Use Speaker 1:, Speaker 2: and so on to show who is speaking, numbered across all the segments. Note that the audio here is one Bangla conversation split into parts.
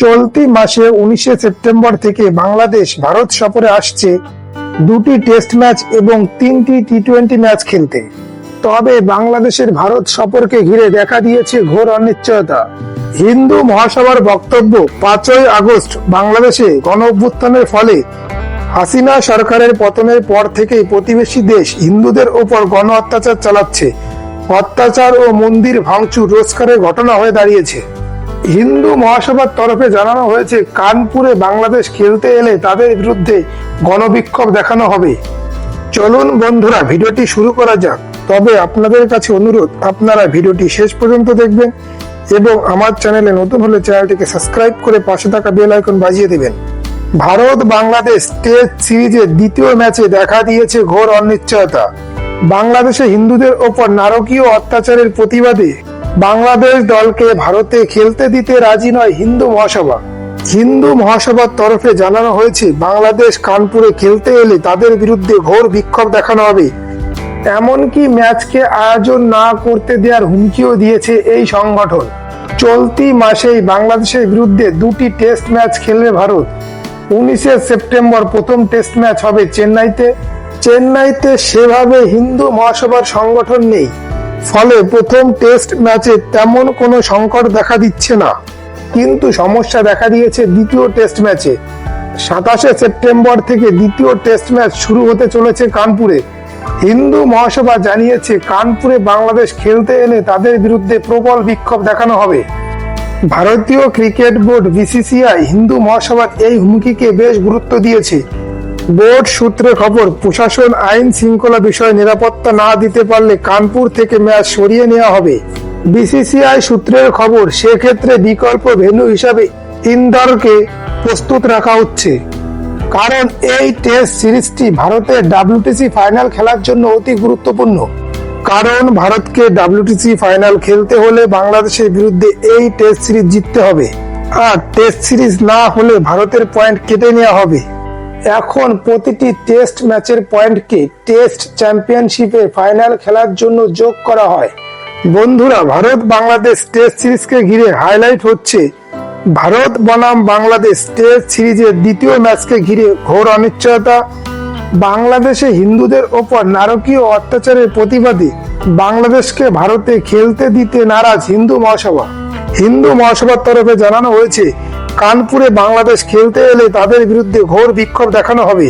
Speaker 1: চলতি মাসে উনিশে সেপ্টেম্বর থেকে বাংলাদেশ, ভারত সফরে আসছে দুটি টেস্ট ম্যাচ এবং তিনটি টি টোয়েন্টি ম্যাচ খেলতে। তবে বাংলাদেশের ভারত সফরকে ঘিরে দেখা দিয়েছে ঘোর অনিশ্চয়তা। হিন্দু মহাসভার বক্তব্য, পাঁচই আগস্ট, বাংলাদেশে গণ অভ্যুত্থানের ফলে হাসিনা সরকারের পতনের পর থেকেই প্রতিবেশী দেশ হিন্দুদের ওপর গণ অত্যাচার চালাচ্ছে। অত্যাচার ও মন্দির ভাঙচুর, রোজগারের ঘটনা হয়ে দাঁড়িয়েছে। হিন্দু মহাসভার তরফে জানানো হয়েছে, কানপুরে বাংলাদেশ খেলতে এলে তাদের বিরুদ্ধে গণবিক্ষোভ দেখানো হবে। চলুন বন্ধুরা, ভিডিওটি শুরু করা যাক। তবে আপনাদের কাছে অনুরোধ, আপনারা ভিডিওটি শেষ পর্যন্ত দেখবেন এবং আমার চ্যানেলে নতুন হলে চ্যানেলটিকে সাবস্ক্রাইব করে পাশে থাকা বেল আইকন বাজিয়ে দেবেন। ভারত বাংলাদেশ টেস্ট সিরিজের দ্বিতীয় ম্যাচে দেখা দিয়েছে ঘোর অনিশ্চয়তা। বাংলাদেশে হিন্দুদের ওপর নারকীয় অত্যাচারের প্রতিবাদে বাংলাদেশ দলকে ভারতে খেলতে দিতে রাজি নয় হিন্দু মহাসভা। হিন্দু মহাসভার তরফে জানানো হয়েছে, বাংলাদেশ কানপুরে খেলতে এলে তাদের বিরুদ্ধে ঘোর বিক্ষোভ দেখানো হবে। এমনকি ম্যাচকে আয়োজন না করতে দেওয়ার হুমকিও দিয়েছে এই সংগঠন। চলতি মাসেই বাংলাদেশের বিরুদ্ধে দুটি টেস্ট ম্যাচ খেলবে ভারত। উনিশে সেপ্টেম্বর প্রথম টেস্ট ম্যাচ হবে চেন্নাইতে। চেন্নাইতে সেভাবে হিন্দু মহাসভার সংগঠন নেই। ফলে প্রথম টেস্ট ম্যাচে তেমন কোনো সংকট দেখা দিচ্ছে না। কিন্তু সমস্যা দেখা দিয়েছে দ্বিতীয় টেস্ট ম্যাচে সাতাশে সেপ্টেম্বর থেকে দ্বিতীয় টেস্ট ম্যাচ শুরু হতে চলেছে কানপুরে। হিন্দু মহাসভা জানিয়েছে কানপুরে বাংলাদেশ খেলতে এলে তাদের বিরুদ্ধে প্রবল বিক্ষোভ দেখানো হবে। ভারতীয় ক্রিকেট বোর্ড বিসিসিআই হিন্দু মহাসভার এই হুমকিকে বেশ গুরুত্ব দিয়েছে। বোর্ড সূত্রে খবর, প্রশাসন আইন শৃঙ্খলা বিষয়ে নিরাপত্তা না দিতে পারলে কানপুর থেকে ম্যাচ সরিয়ে নেওয়া হবে। বিসিসিআই সূত্রের খবর, সেক্ষেত্রে বিকল্প ভেন্যু হিসাবে ইন্দোরকে প্রস্তুত রাখা হচ্ছে। কারণ এই টেস্ট সিরিজটি ভারতের ডাব্লিউটিসি ফাইনাল খেলার জন্য অতি গুরুত্বপূর্ণ। কারণ ভারতকে ডাব্লিউটিসি ফাইনাল খেলতে হলে বাংলাদেশের বিরুদ্ধে এই টেস্ট সিরিজ জিততে হবে। আর টেস্ট সিরিজ না হলে ভারতের পয়েন্ট কেটে নেওয়া হবে। এখন প্রতিটি টেস্ট ম্যাচের পয়েন্টকে টেস্ট চ্যাম্পিয়নশিপে ফাইনাল খেলার জন্য যোগ করা হয়। বন্ধুরা ভারত বাংলাদেশ টেস্ট সিরিজকে ঘিরে হাইলাইট হচ্ছে। ভারত বনাম বাংলাদেশ টেস্ট সিরিজের দ্বিতীয় ম্যাচকে ঘিরে ঘোর অনিশ্চয়তা। বাংলাদেশে হিন্দুদের ওপর নারকীয় অত্যাচারের প্রতিবাদে বাংলাদেশকে ভারতে খেলতে দিতে নারাজ হিন্দু মহাসভা। হিন্দু মহাসভার তরফে জানানো হয়েছে কানপুরে বাংলাদেশ খেলতে এলে তাদের বিরুদ্ধে ঘোর বিক্ষোভ দেখানো হবে।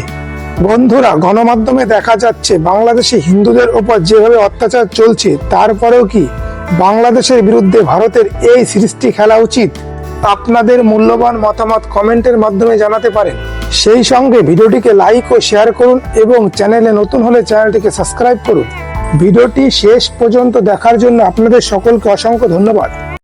Speaker 1: বন্ধুরা, গণমাধ্যমে দেখা যাচ্ছে বাংলাদেশে হিন্দুদের ওপর যেভাবে অত্যাচার চলছে, তারপরেও কি বাংলাদেশের বিরুদ্ধে ভারতের এই সিরিজটি খেলা উচিত? আপনাদের মূল্যবান মতামত কমেন্টের মাধ্যমে জানাতে পারেন। সেই সঙ্গে ভিডিওটিকে লাইক ও শেয়ার করুন এবং চ্যানেলে নতুন হলে চ্যানেলটিকে সাবস্ক্রাইব করুন। ভিডিওটি শেষ পর্যন্ত দেখার জন্য আপনাদের সকলকে অসংখ্য ধন্যবাদ।